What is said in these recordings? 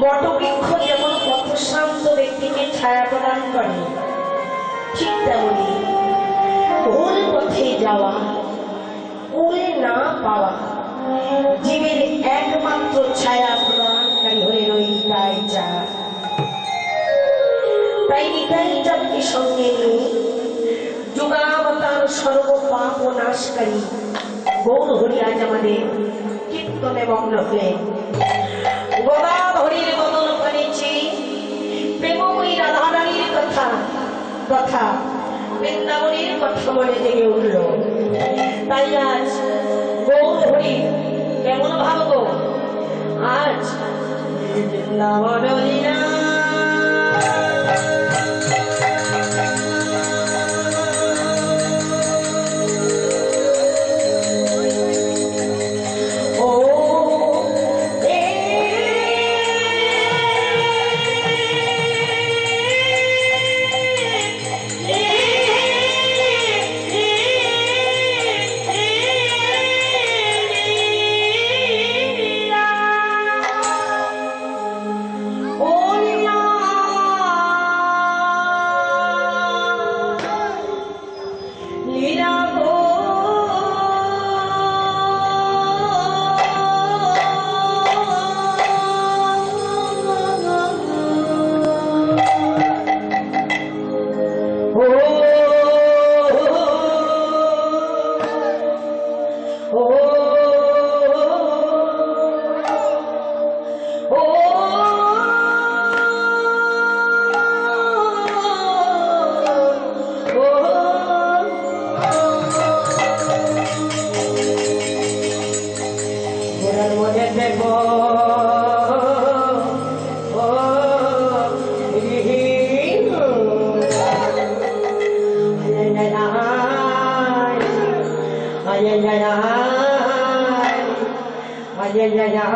বটবৃক্ষ যেমন পথশ্রান্ত ব্যক্তিকে ছায়া প্রদান করে, ঠিক তেমনি ভুল পথে যাওয়া, কুলে না পাওয়া, জীবের একমাত্র ছায়া প্রদানকারী হয়ে রইল তাই যা। তাই নিতাই যাকে সঙ্গে নিয়ে যুগাবতার সর্ব পাপ ও নাশকারী গৌর হরি আজ আমাদের কীর্তনে মগ্ন হলেন গদাধরীর কথা। বৃন্দাবনের কথা বলে জেগে উঠল। তাই আজ গৌর হরি কেমন ভাববো? আজ বৃন্দাবন அஜய ஜயா அஜய ஜயா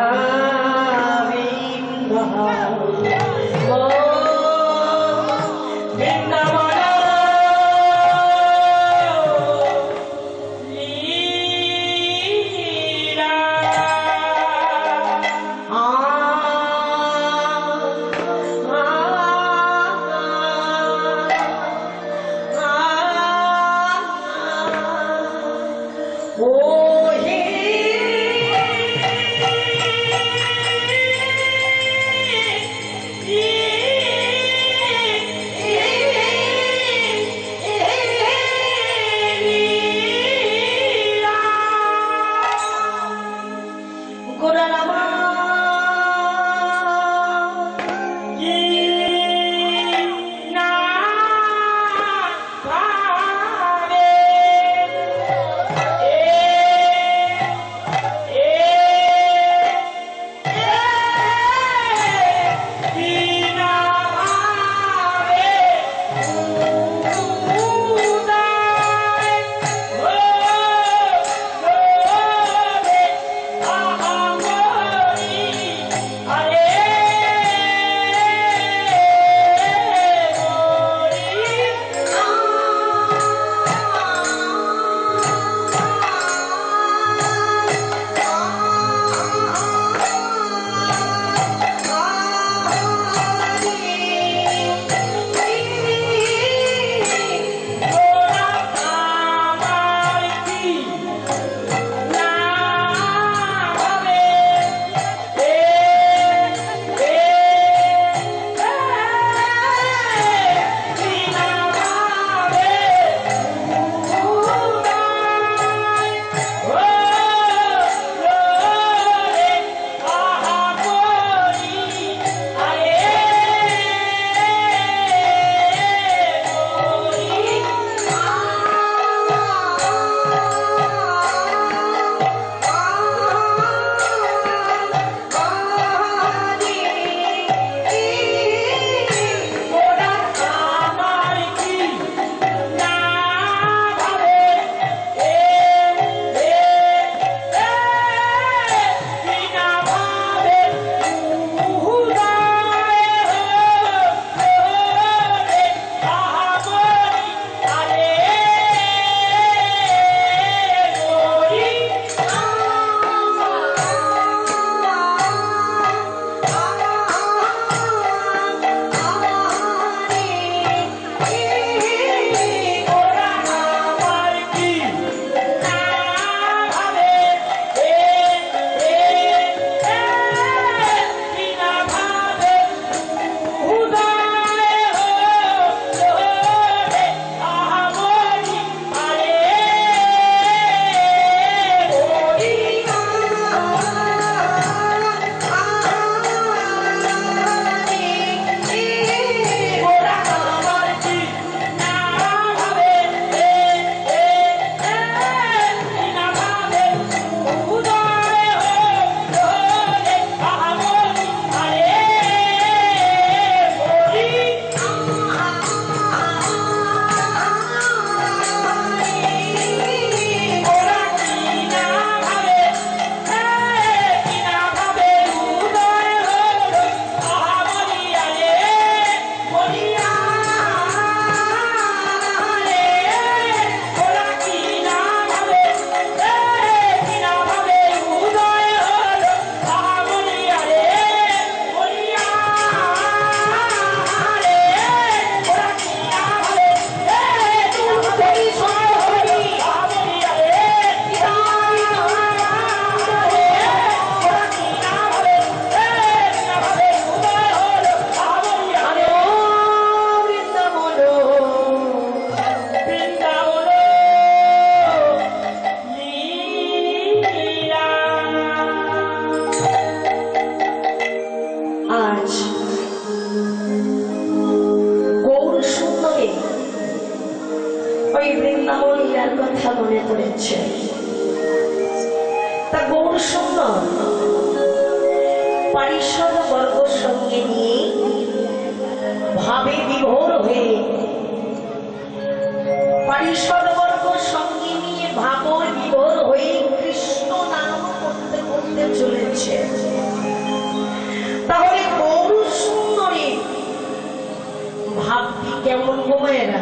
বলে না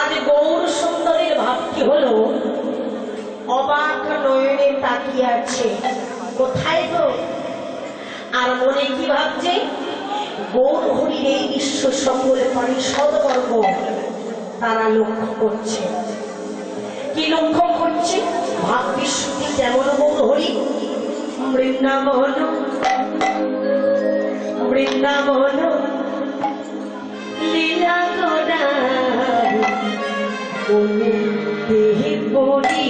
আজ গৌর সুন্দরীর ভাবটি হল, অবাক নয়নে তাকিয়ে আছে, কোথায় তো আর মনে কি ভাবছে? গৌর হরির এই বিশ্ব সকল সদকর্ম তারা লক্ষ্য করছে। কি লক্ষ্য করছে? ভাব বিশুদ্ধি কেমন গৌর হরি? বৃন্দাবন। বৃন্দাবন। লীলা তুমি বলি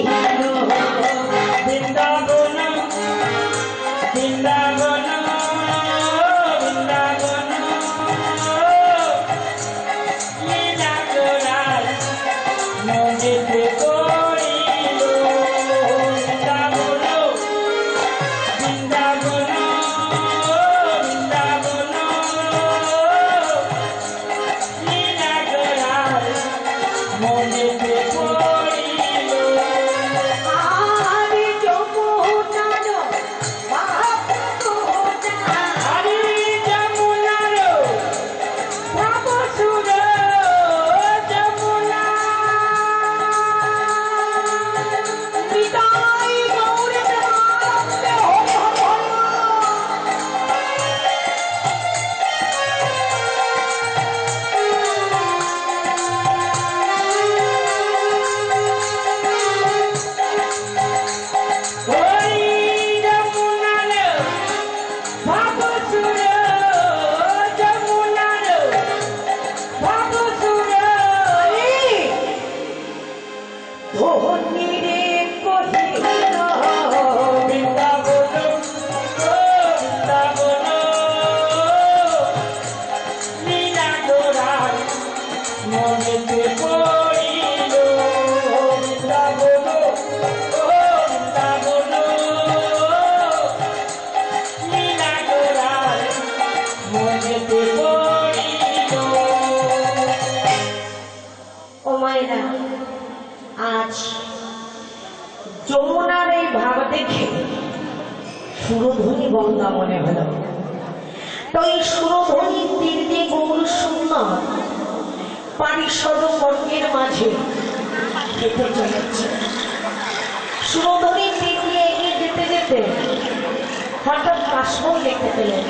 হঠাৎ কাশবন দেখতে পেলেন।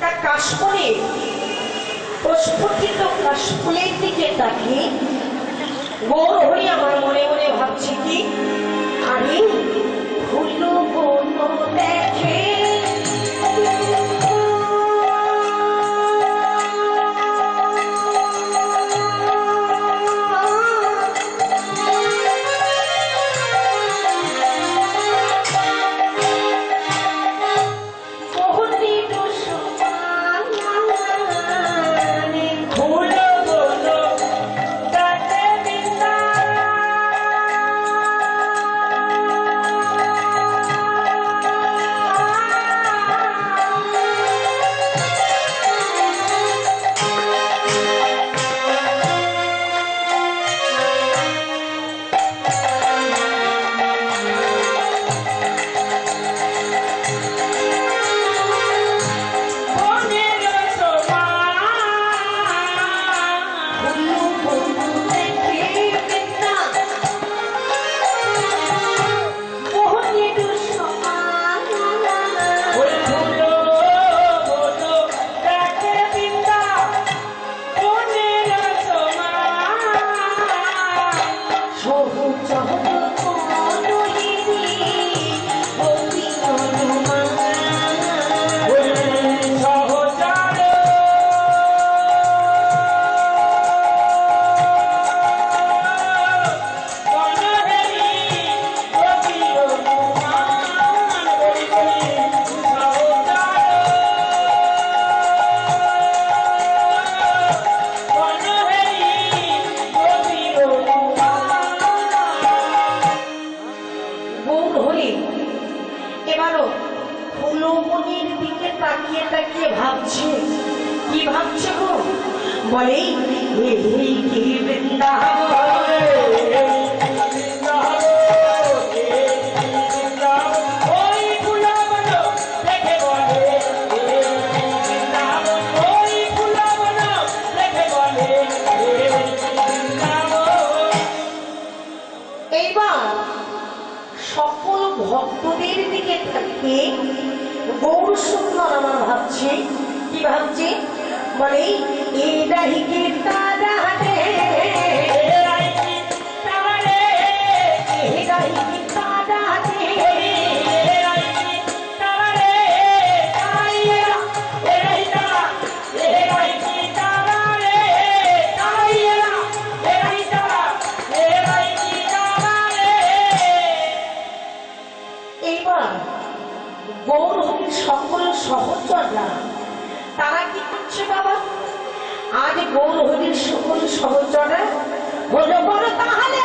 তা কাশবনে প্রস্ফুটিত কাশফুলের দিকে তাকে গৌর হয়ে আমার মনে মনে ভাবছি কি, আরে পাবে এটাই কি তারা গৌর হরির সকল সহচরে বলে বড় তাহলে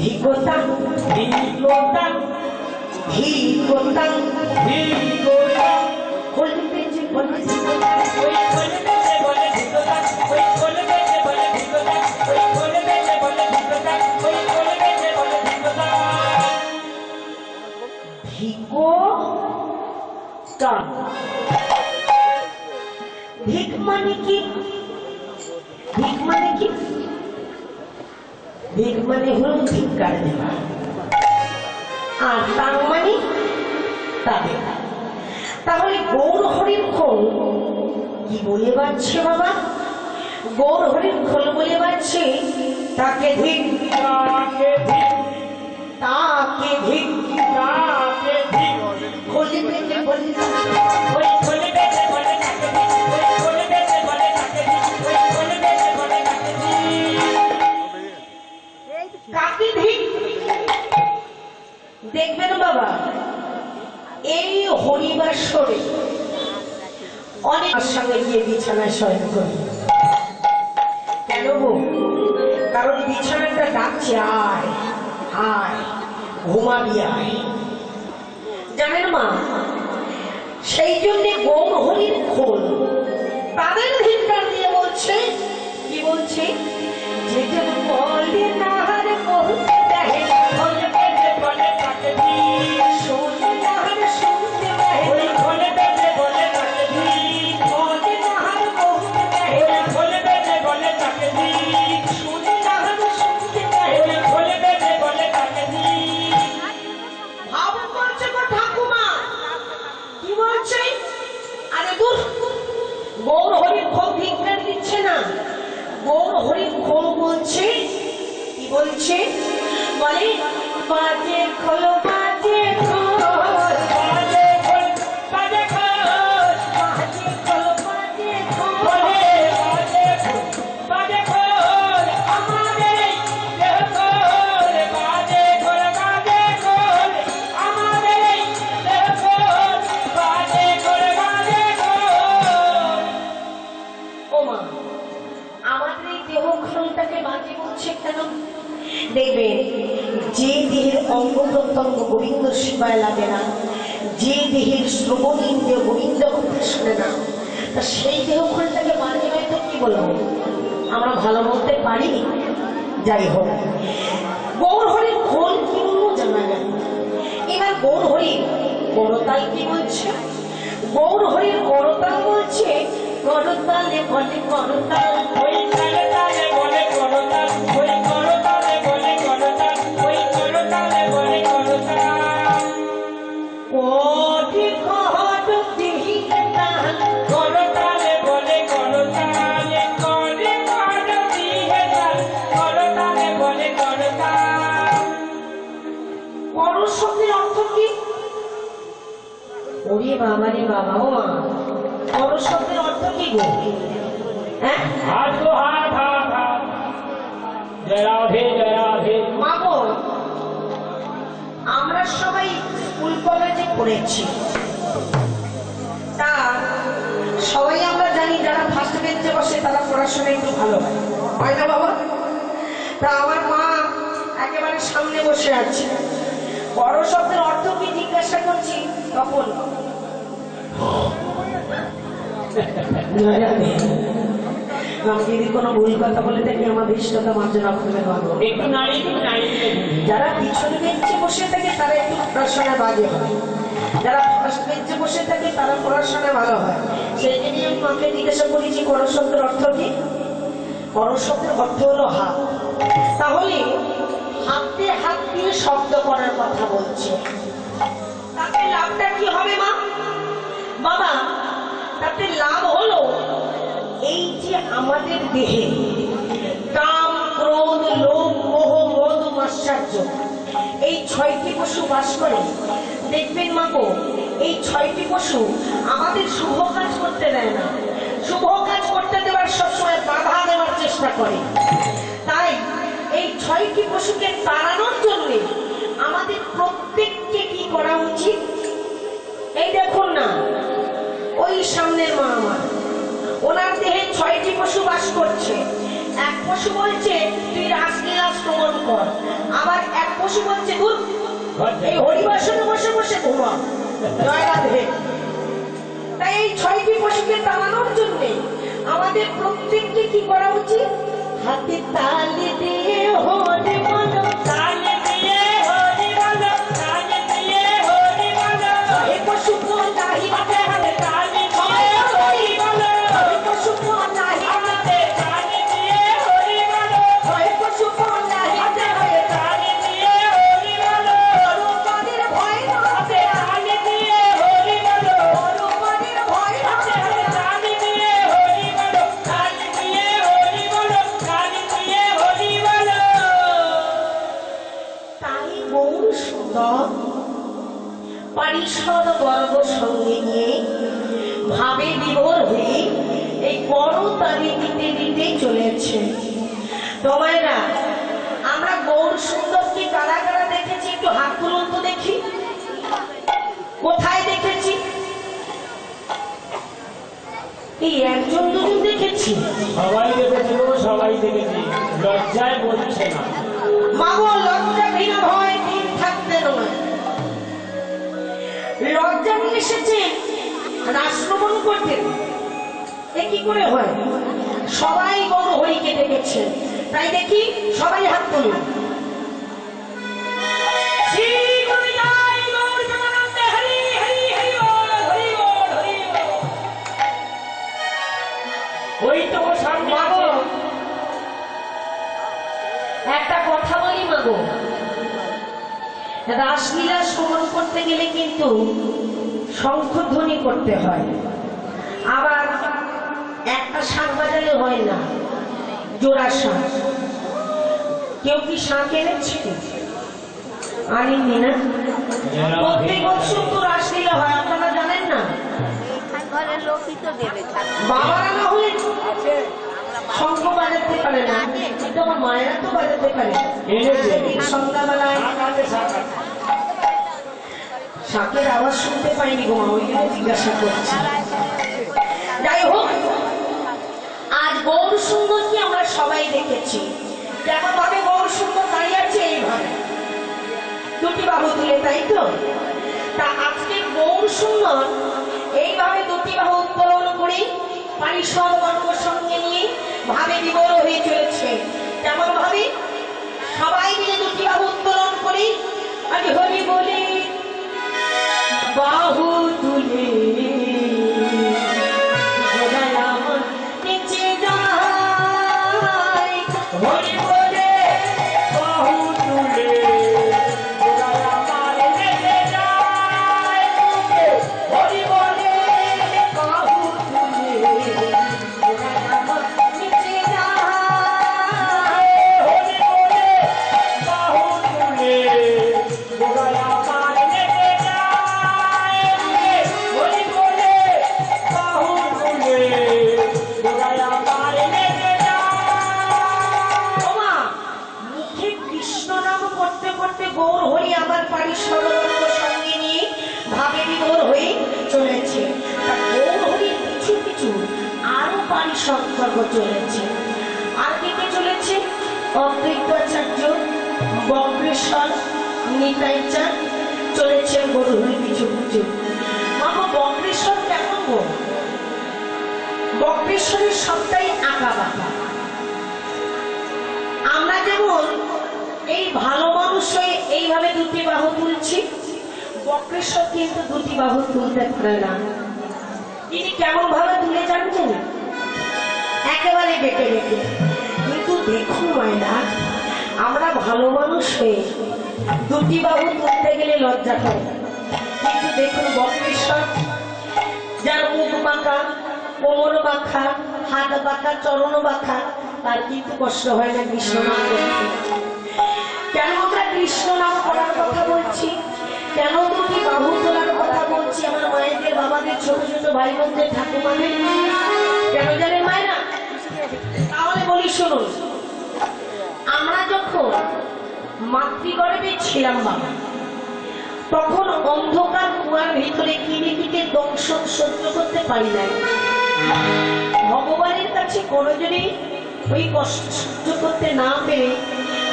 He goes down, he goes down, he goes down, he goes down. Hold the page, hold the page, hold ভিক মানে কি দিক মানে হল ধিক্কার দেওয়া। আর তার মানে তা দেখা। তাহলে গৌর হরির খোল কি বলে বাড়ছে বাবা? গৌর হরির খোল বলে বাড়ছে তাকে ধিক তাকে ধিক সেবায় লাগে না। যে দেহের শ্রবণ ইন্দ্রিয় গোবিন্দ কথা শুনে না তা সেই দেহক্ষণটাকে মানিয়ে হয়তো কি বলব? আমরা ভালো বলতে পারি যাই হোক গৌর হরির খোল কি বলব জানা যায় এবার গৌর হরি করতাল কি বলছে? গৌর হরির করতাল বলছে করতালে বলে করতাল পড়েছি তা সবাই আমরা জানি যারা ফার্স্ট বেঞ্চে বসে তারা পড়াশোনা একটু ভালো হয়। হয় না বাবা? তা আমার মা একেবারে সামনে বসে আছে। বড় শব্দের অর্থ কি জিজ্ঞাসা করছি? তখন যদি কোনো ভুল কথা বলে থাকি আমার দৃষ্টতা মার্জনা করবে পারব একটু নাড়ি একটু যারা পিছন বেঞ্চে বসে থাকে তারা একটু পড়াশোনায় বাজে হয়। যারা বেঞ্চে বসে থাকে, তারা পড়াশোনায় ভালো হয়। সেই জন্য আমি মাকে জিজ্ঞাসা করো শব্দের অর্থ কি? করো শব্দের অর্থ হলো হাত। তাহলে হাতে হাত দিয়ে শব্দ করার কথা বলছে। তাতে লাভটা কি হবে, মা? বাবা, তাতে লাভ হলো এই যে আমাদের দেহে কাম, ক্রোধ, লোভ, মোহ, মদ মাশ্চর্য এই ছয়টি পশু বাস করে দেখবেন মা গো, এই ছয়টি পশু আমাদের শুভ কাজ করতে দেয় না। শুভ কাজ করতে দেওয়ার সবসময় বাধা দেওয়ার চেষ্টা করে। তাই এই ছয়টি পশুকে তাড়ানোর জন্য আমাদের প্রত্যেককে কি করা উচিত? এই দেখুন না, ওই সামনের মা আমার, ওনার দেহে ছয়টি পশু বাস করছে। এক পশু বলছে, তুই রাসলীলা শ্রবণ কর। আবার এক পশু বলছে দূর এই হরিবাসনে বসে বসে ঘুমা জয় রাধে। তাই এই ছয়টি পশুকে তাড়ানোর জন্য আমাদের প্রত্যেককে কি করা উচিত? হাতে তালি দিয়ে হরি এই একজন দুজন দেখেছি। সবাই দেখেছি গো সবাই দেখেছি। লজ্জায় বলছে না। মাগো লজ্জা ঘৃণা ভয় দিন থাকতে নয়। লজ্জা নিয়ে এসেছে রাষ্ট্রমণ করতে। এ কি করে হয়? সবাই বড় হরিকে ডেকেছে। তাই দেখি সবাই হাত তুলুন। রাসলীলা শ্রবণ করতে গেলে কিন্তু শঙ্খধ্বনি করতে হয়। আবার একটা শাঁখ বাজালে হয় না জোড়া শাঁখ। কেউ কি শাঁখ এনেছে? আনেননি না। প্রত্যেক বছর তো রাসলীলা হয় আপনারা জানেন না? বাবারা না হলে শঙ্খ বাজাতে পারে না। কিন্তু আমার মায়েরা তো বাজাতে পারে। সন্ধ্যাবেলায় সাকাতে আওয়াজ শুনতে পাইনি গো মা, ওই জন্য জিজ্ঞাসা করছি। যাই হোক, আজ গৌর সুন্দরকে আমরা সবাই দেখেছি। যেমন ভাবে গৌর সুন্দর দাঁড়িয়ে আছে এইভাবে। দুটি বাহু তুলে তাই তো? তা আজকে গৌর সুন্দর এইভাবে দুটি বাহু উত্তোলন করে পারিষদ বর্গ সঙ্গে নিয়ে ভাবে বিবর হয়ে চলেছে। কেমন ভাবে সবাই মিলে দুটি বাহু উত্তোলন করে আজ হরি বলে সম্পর্ক চলেছে। আর কে চলেছে? অদ্বৈতাচার্য বক্রেশ্বর নিতাইচার চলেছে গৌর পিছু পিছু মামা বক্রেশ্বর কেমন গো? বক্রেশ্বরের সবটাই আঁকা বাঁকা। আমরা যেমন এই ভালো মানুষ হয়ে এইভাবে দুটি বাহু তুলছি, বক্রেশ্বর কিন্তু দুটি বাহু তুলতে পারে না। তিনি কেমন ভাবে তুলে জানছেন একেবারে বেঁকে বেঁকে কিন্তু দেখুন ময়না আমরা ভালো মানুষ হয়ে দুটি বাবু তুলতে গেলে লজ্জা করে কিন্তু দেখুন বক্রেশ্বর, যার মুখ বাঁকা কোমর বাঁকা হাত বাঁকা চরণ বাঁকা তার কিন্তু কষ্ট হয় না কৃষ্ণ নাম কেন আমরা কৃষ্ণ নাম করার কথা বলছি? কেন দুটি বাহু তোলার কথা বলছি? আমার মায়েদের বাবাদের ছোট ছোট ভাই বোনদের ঠাকুমাদের? কেন জানে মায়েরা শুনুন। আমরা যখন মাতৃগর্ভে ছিলাম বাবা, তখন অন্ধকার কুয়ার ভিতরে কিরিটিকে দংশন সহ্য করতে পারি নাই। ভগবানের কাছে কোনোজনই ওই কষ্ট সহ্য করতে না পেরে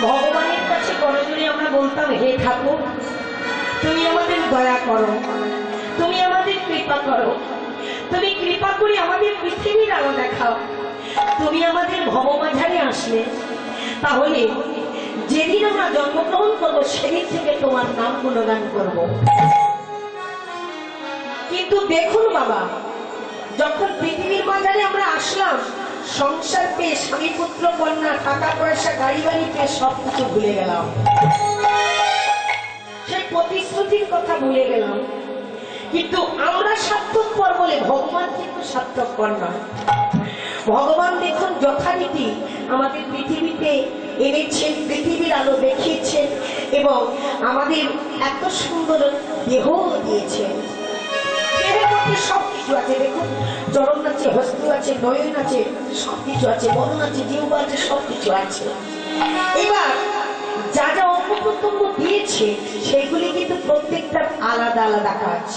ভগবানের কাছে কোনোজনই আমরা বলতাম, হে ঠাকুর, তুমি আমাদের দয়া করো, তুমি আমাদের কৃপা করো, তুমি কৃপা করে আমাদের পৃথিবীর আলো দেখাও। তুমি আমাদের ভবমাঝারে আসলে। তাহলে যেদিন আমরা জন্মগ্রহণ করব, সেদিন থেকে তোমার নাম গুণগান করব। কিন্তু দেখুন বাবা, যখন পৃথিবীর বাজারে আমরা আসলাম, সংসার পেয়ে স্বামী, পুত্র, কন্যা, টাকা পয়সা, গাড়ি বাড়ি পেয়ে সব কিছু ভুলে গেলাম। সেই প্রতিশ্রুতির কথা ভুলে গেলাম। কিন্তু আমরা স্বার্থপর বলে ভগবান কিন্তু স্বার্থপর নয়। ভগবান দেখুন যথারীতি আমাদের পৃথিবীতে এনেছেন, পৃথিবীর আলো দেখিয়েছেন এবং আমাদের এত সুন্দর দেহ দিয়েছেন। দেহের সব কিছু আছে। দেখুন আছে নয়ন আছে সব কিছু আছে সব কিছু আছে। এবার যা যা দিয়েছে, সেগুলি কিন্তু প্রত্যেকটা আলাদা আলাদা কাজ।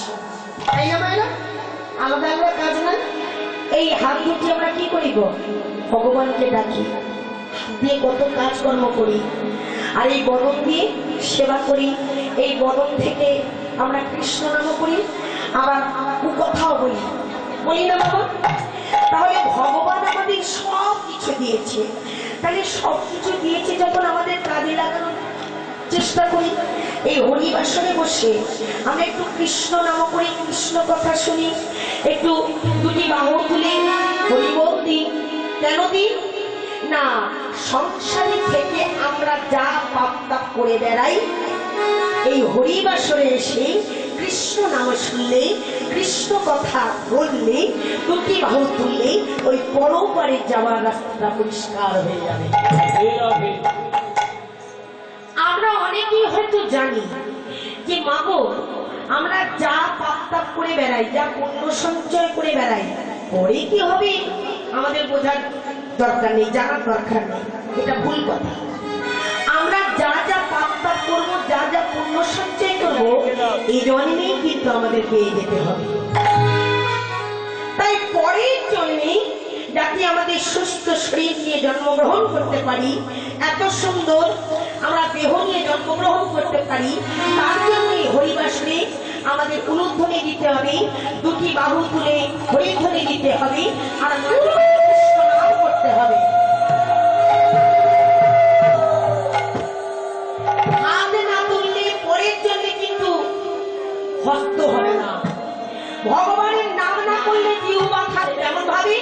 তাই না আলাদা আলাদা কাজ না এই হাত দুটি আমরা কি করিব? ভগবানকে ডাকি। দিয়ে কত কাজকর্ম করি। আর এই বদন দিয়ে সেবা করি। এই বদন থেকে আমরা কৃষ্ণ নাম করি, আবার কথাও বলি। বলি না বাবা? তাহলে ভগবান আমাদের সব কিছু দিয়েছে। তাহলে সব কিছু দিয়েছে যখন আমাদের কাজে লাগানোর চেষ্টা করি। এই হরিবাসনে বসে আমরা একটু কৃষ্ণ নাম করি, কৃষ্ণ কথা শুনি। একটু দুটি বাহু তুলে হরিবোল কেন না, সংসারে থেকে আমরা যা পাপ তাপ করে বেড়াই, এই হরিবাসরে এসে কৃষ্ণ নাম শুনলে, কৃষ্ণ কথা বললে, দুটি বাহু তুললে ওই পরপারে যাওয়ার রাস্তাটা পরিষ্কার হয়ে যাবে। আমরা অনেকেই হয়তো জানি যে, মাগো আমরা যা পাপ করে বেড়াই, যা পুণ্য সঞ্চয় করে বেড়াই পরে কি হবে? আমাদের বোঝার দরকার নেই, জানার দরকার নেই। এটা ভুল কথা। আমরা যা যা পাপ তাপ করব, যা যা পুণ্য সঞ্চয় করব এই জন্মেই কিন্তু আমাদের পেয়ে যেতে হবে। তাই পরের জন্মে যাতে আমাদের সুস্থ শরীর নিয়ে জন্মগ্রহণ করতে পারি, এত সুন্দর আমরা দেহ নিয়ে জন্মগ্রহণ করতে পারি, তার জন্য হরিবাসনে আমাদের উলুধ্বনি দিতে হবে, দুটি বাহু তুলে হরিধ্বনি দিতে হবে, আর করতে হবে। পরের কিন্তু না। ভগবানের নাম না করলে জিহ্বা থাকবে এমন ভাবি